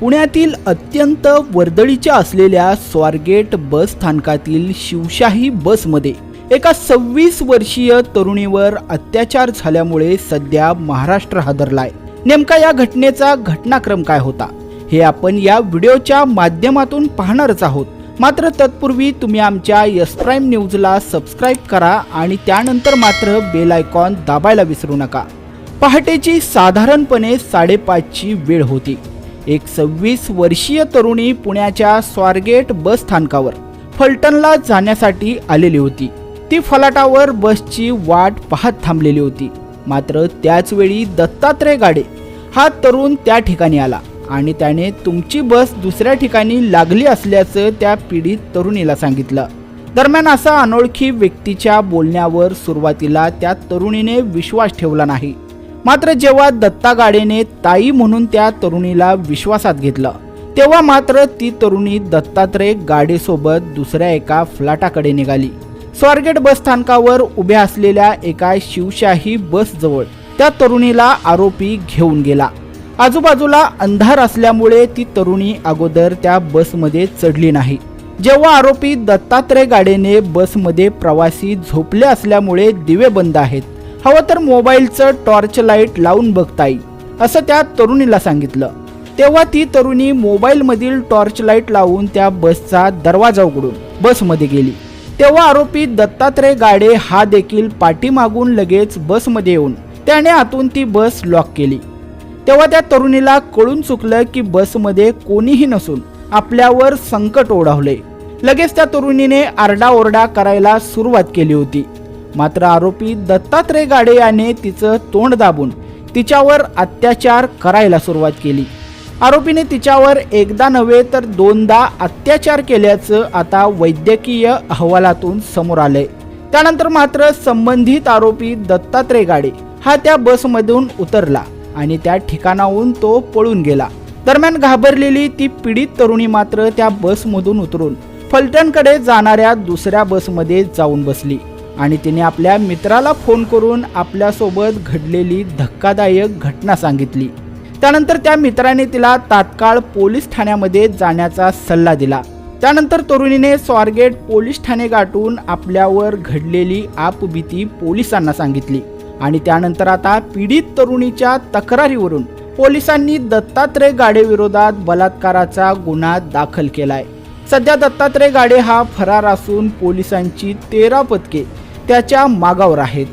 पुण्यातील अत्यंत वर्दळीच्या असलेल्या स्वारगेट बस स्थानकातील शिवशाही बसमध्ये एका सव्वीस वर्षीय तरुणीवर अत्याचार झाल्यामुळे सध्या महाराष्ट्र हादरलाय. नेमका या घटनेचा घटनाक्रम काय होता? हे आपण या व्हिडिओच्या माध्यमातून पाहणारच आहोत. मात्र तत्पूर्वी तुम्ही आमच्या यस प्राईम न्यूजला सबस्क्राईब करा आणि त्यानंतर मात्र बेल आयकॉन दाबायला विसरू नका. पहाटेची साधारणपणे साडेपाचची वेळ होती. एक सव्वीस वर्षीय तरुणी पुण्याच्या स्वारगेट बस स्थानकावर फलटणला जाण्यासाठी आलेली होती. ती फलाटावर बसची वाट पाहत थांबलेली होती. मात्र त्याचवेळी दत्तात्रय गाडे हा तरुण त्या ठिकाणी आला आणि त्याने तुमची बस दुसऱ्या ठिकाणी लागली असल्याचं त्या पीडित तरुणीला सांगितलं. दरम्यान असा अनोळखी व्यक्तीच्या बोलण्यावर सुरुवातीला त्या तरुणीने विश्वास ठेवला नाही. मात्र जेव्हा दत्ता गाडेने ताई म्हणून त्या तरुणीला विश्वासात घेतलं तेव्हा मात्र ती तरुणी दत्तात्रय गाडेसोबत दुसऱ्या एका फ्लॅटाकडे निघाली. स्वारगेट बस स्थानकावर उभ्या असलेल्या एका शिवशाही बसजवळ त्या तरुणीला आरोपी घेऊन गेला. आजूबाजूला अंधार असल्यामुळे ती तरुणी अगोदर त्या बसमध्ये चढली नाही. जेव्हा आरोपी दत्तात्रय गाडेने बसमध्ये प्रवासी झोपले असल्यामुळे दिवे बंद आहेत हवं तर मोबाईलचं टॉर्च लाइट लावून बघता येईल असं त्या तरुणीला सांगितलं. तेव्हा ती तरुणी मोबाईलमधील टॉर्च लाइट लावून त्या बसचा दरवाजा उघडून बसमध्ये गेली. तेव्हा आरोपी दत्तात्रय गाडे हा देखील पाठीमागून लगेच बसमध्ये येऊन त्याने आतून ती बस लॉक केली. तेव्हा त्या तरुणीला कळून चुकलं की बसमध्ये कोणीही नसून आपल्यावर संकट ओढावले. लगेच त्या तरुणीने आरडाओरडा करायला सुरुवात केली होती. मात्र आरोपी दत्तात्रय गाडे याने तिचं तोंड दाबून तिच्यावर अत्याचार करायला सुरुवात केली. आरोपीने तिच्यावर एकदा नव्हे तर दोनदा अत्याचार केल्याचं आता वैद्यकीय अहवालातून समोर आलंय. त्यानंतर मात्र संबंधित आरोपी दत्तात्रय गाडे हा त्या बसमधून उतरला आणि त्या ठिकाणाहून तो पळून गेला. दरम्यान घाबरलेली ती पीडित तरुणी मात्र त्या बसमधून उतरून फलटणकडे जाणाऱ्या दुसऱ्या बसमध्ये जाऊन बसली. आणि तिने आपल्या मित्राला फोन करून आपल्यासोबत घडलेली धक्कादायक घटना सांगितली. त्यानंतर त्या मित्राने तिला तात्काळ पोलीस ठाण्यामध्ये जाण्याचा सल्ला दिला. त्यानंतर तरुणीने स्वारगेट पोलीस ठाणे गाठून आपल्यावर घडलेली आपबीती पोलिसांना सांगितली आणि त्यानंतर आता पीडित तरुणीच्या तक्रारीवरून पोलिसांनी दत्तात्रय गाडेविरोधात बलात्काराचा गुन्हा दाखल केलाय. सध्या दत्तात्रय गाडे हा फरार असून पोलिसांची तेरा पथके त्याच्या मागावर आहेत.